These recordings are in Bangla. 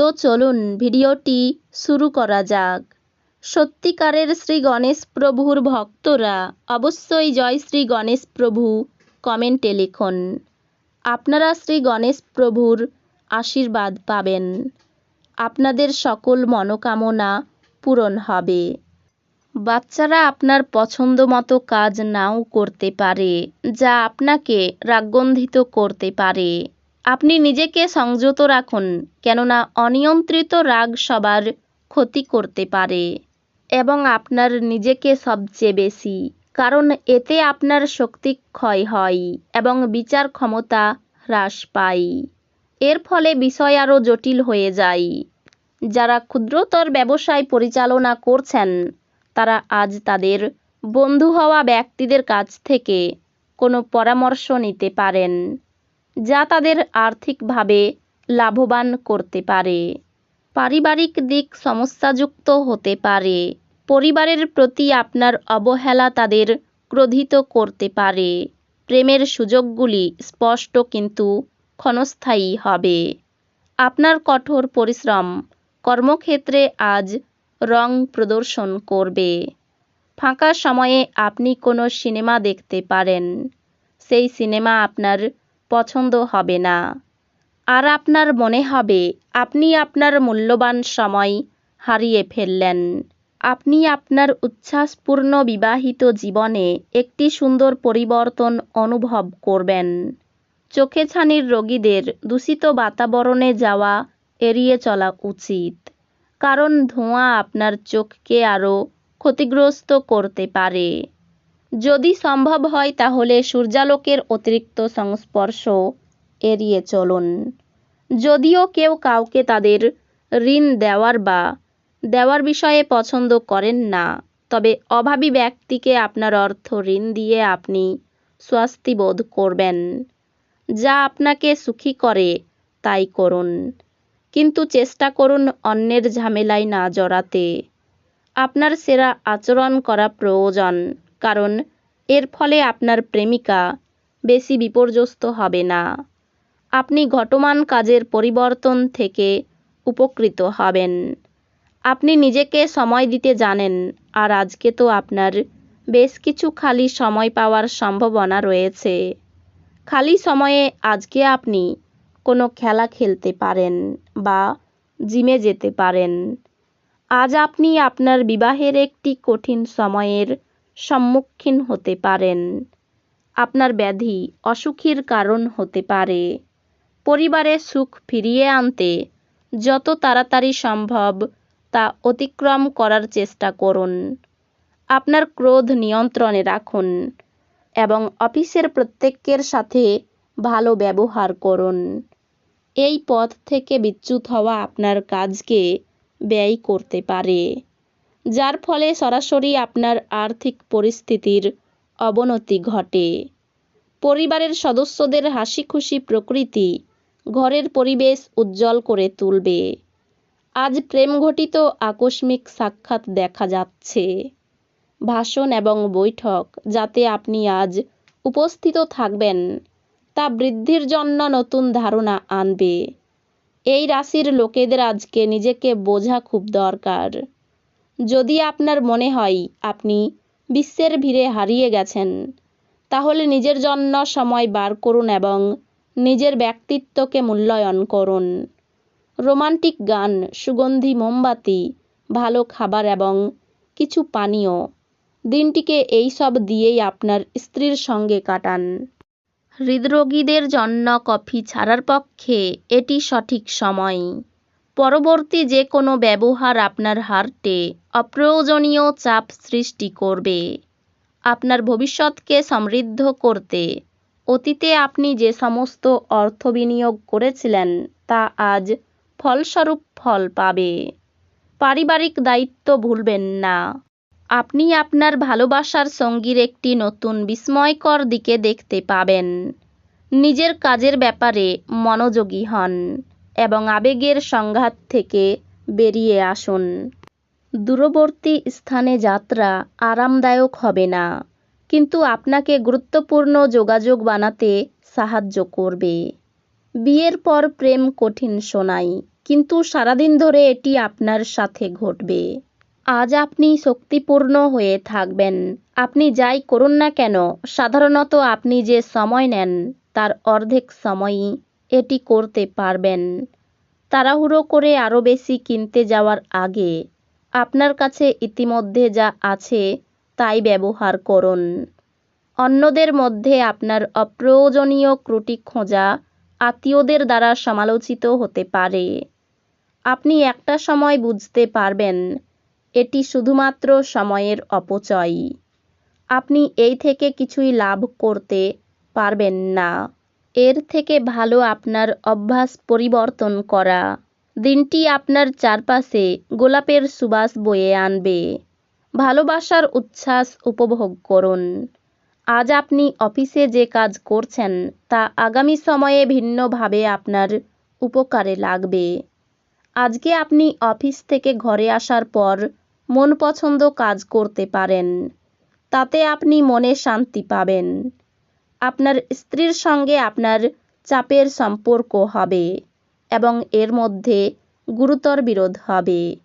তো চলুন ভিডিওটি শুরু করা যাক। সত্যিকারের শ্রী গণেশ প্রভুর ভক্তরা অবশ্যই জয় শ্রী গণেশ প্রভু কমেন্টে লিখুন। আপনারা শ্রী গণেশ প্রভুর আশীর্বাদ পাবেন। আপনাদের সকল মনোকামনা পূরণ হবে। বাচ্চারা আপনার পছন্দ মতো কাজ নাও করতে পারে, যা আপনাকে রাগগন্ধিত করতে পারে। আপনি নিজেকে সংযত রাখুন, কেননা অনিয়ন্ত্রিত রাগ সবার ক্ষতি করতে পারে এবং আপনার নিজেকে সবচেয়ে বেশি, কারণ এতে আপনার শক্তি ক্ষয় হয় এবং বিচার ক্ষমতা হ্রাস পায়। এর ফলে বিষয় আরও জটিল হয়ে যায়। যারা ক্ষুদ্রতর ব্যবসায় পরিচালনা করছেন, তারা আজ তাদের বন্ধু হওয়া ব্যক্তিদের কাছ থেকে কোনো পরামর্শ নিতে পারেন। যা তাদের আর্থিকভাবে লাভবান করতে পারে। পারিবারিক দিক সমস্যাযুক্ত হতে পারে। পরিবারের প্রতি আপনার অবহেলা তাদের ক্রোধিত করতে পারে। প্রেমের সুযোগগুলি স্পষ্ট কিন্তু ক্ষণস্থায়ী হবে। আপনার কঠোর পরিশ্রম কর্মক্ষেত্রে আজ রং প্রদর্শন করবে। ফাঁকা সময়ে আপনি কোনো সিনেমা দেখতে পারেন। সেই সিনেমা আপনার পছন্দ হবে না। আর আপনার মনে হবে, আপনি আপনার মূল্যবান সময় হারিয়ে ফেললেন। আপনি আপনার উচ্ছ্বাসপূর্ণ বিবাহিত জীবনে একটি সুন্দর পরিবর্তন অনুভব করবেন। চোখে ছানির রোগীদের দূষিত বাতাবরণে যাওয়া এড়িয়ে চলা উচিত। কারণ ধোঁয়া আপনার চোখকে আরও ক্ষতিগ্রস্ত করতে পারে। যদি সম্ভব হয় তাহলে সূর্যালোকের অতিরিক্ত সংস্পর্শ এড়িয়ে চলুন। যদিও কেউ কাউকে তাদের ঋণ দেওয়ার বা দেওয়ার বিষয়ে পছন্দ করেন না, তবে অভাবী ব্যক্তিকে আপনার অর্থ ঋণ দিয়ে আপনি স্বস্তি বোধ করবেন। যা আপনাকে সুখী করে, তাই করুন। কিন্তু চেষ্টা করুন অন্যের ঝামেলায় না জড়াতে। আপনার সেরা আচরণ করা প্রয়োজন। কারণ এর ফলে আপনার প্রেমিকা বেশি বিপর্যস্ত হবে না। আপনি ঘটমান কাজের পরিবর্তন থেকে উপকৃত হবেন। আপনি নিজেকে সময় দিতে জানেন, আর আজকে তো আপনার বেশ কিছু খালি সময় পাওয়ার সম্ভাবনা রয়েছে। খালি সময়ে আজকে আপনি কোনো খেলা খেলতে পারেন বা জিমে যেতে পারেন। আজ আপনি আপনার বিবাহের একটি কঠিন সময়ের সম্মুখীন হতে পারেন। আপনার ব্যাধি অসুখীর কারণ হতে পারে। পরিবারে সুখ ফিরিয়ে আনতে যত তাড়াতাড়ি সম্ভব তা অতিক্রম করার চেষ্টা করুন। আপনার ক্রোধ নিয়ন্ত্রণে রাখুন এবং অফিসের প্রত্যেকের সাথে ভালো ব্যবহার করুন। এই পথ থেকে বিচ্যুত হওয়া আপনার কাজকে ব্যয় করতে পারে। যার ফলে সরাসরি আপনার আর্থিক পরিস্থিতির অবনতি ঘটে। পরিবারের সদস্যদের হাসি খুশি প্রকৃতি ঘরের পরিবেশ উজ্জ্বল করে তুলবে। আজ প্রেমঘটিত আকস্মিক সাক্ষাৎ দেখা যাচ্ছে। ভাষণ এবং বৈঠক যাতে আপনি আজ উপস্থিত থাকবেন, তা বৃদ্ধির জন্য নতুন ধারণা আনবে। এই রাশির লোকেদের আজকে নিজেকে বোঝা খুব দরকার। যদি আপনার মনে হয় আপনি বিশ্বের ভিড়ে হারিয়ে গেছেন, তাহলে নিজের জন্য সময় বার করুন এবং নিজের ব্যক্তিত্বকে মূল্যায়ন করুন। রোমান্টিক গান, সুগন্ধি মোমবাতি, ভালো খাবার এবং কিছু পানীয় দিনটিকে এই সব দিয়েই আপনার স্ত্রীর সঙ্গে কাটান। হৃদরোগীদের জন্য কফি ছাড়ার পক্ষে এটি সঠিক সময়। পরবর্তী যে কোনো ব্যবহার আপনার হার্টে অপ্রয়োজনীয় চাপ সৃষ্টি করবে। আপনার ভবিষ্যৎকে সমৃদ্ধ করতে। অতীতে আপনি যে সমস্ত অর্থ বিনিয়োগ করেছিলেন, তা আজ ফলস্বরূপ ফল পাবে। পারিবারিক দায়িত্ব ভুলবেন না। আপনি আপনার ভালোবাসার সঙ্গীর একটি নতুন বিস্ময়কর দিকে দেখতে পাবেন। নিজের কাজের ব্যাপারে মনোযোগী হন। এবং আবেগের সংঘাত থেকে বেরিয়ে আসুন। দূরবর্তী স্থানে যাত্রা আরামদায়ক হবে না, কিন্তু আপনাকে গুরুত্বপূর্ণ যোগাযোগ বানাতে সাহায্য করবে। বিয়ের পর প্রেম কঠিন শোনায় কিন্তু সারাদিন ধরে এটি আপনার সাথে ঘটবে। আজ আপনি শক্তিপূর্ণ হয়ে থাকবেন। আপনি যাই করুন না কেন, সাধারণত আপনি যে সময় নেন, তার অর্ধেক সময়ই এটি করতে পারবেন। তাড়াহুড়ো করে আরও বেশি কিনতে যাওয়ার আগে আপনার কাছে ইতিমধ্যে যা আছে তাই ব্যবহার করুন। অন্যদের মধ্যে আপনার অপ্রয়োজনীয় ত্রুটি খোঁজা আত্মীয়দের দ্বারা সমালোচিত হতে পারে। আপনি একটা সময় বুঝতে পারবেন, এটি শুধুমাত্র সময়ের অপচয়। আপনি এই থেকে কিছুই লাভ করতে পারবেন না। এর থেকে ভালো আপনার অভ্যাস পরিবর্তন করা। দিনটি আপনার চারপাশে গোলাপের সুবাস বয়ে আনবে। ভালোবাসার উচ্ছ্বাস উপভোগ করুন। আজ আপনি অফিসে যে কাজ করছেন, তা আগামী সময়ে ভিন্নভাবে আপনার উপকারে লাগবে। আজকে আপনি অফিস থেকে ঘরে আসার পর মন পছন্দ কাজ করতে পারেন। তাতে আপনি মনে শান্তি পাবেন। আপনার স্ত্রীর সঙ্গে আপনার চাপের সম্পর্ক হবে এবং এর মধ্যে গুরুতর বিরোধ হবে।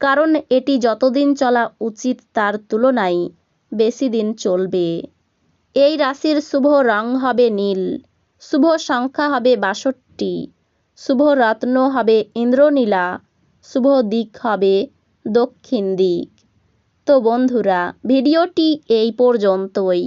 কারণ এটি যতদিন চলা উচিত তার তুলনায় বেশি দিন চলবে। এই রাশির শুভ রং হবে নীল, শুভ সংখ্যা হবে বাষট্টি, শুভ রত্ন হবে ইন্দ্রনীলা, শুভ দিক হবে দক্ষিণ দিক। তো বন্ধুরা, ভিডিওটি এই পর্যন্তই।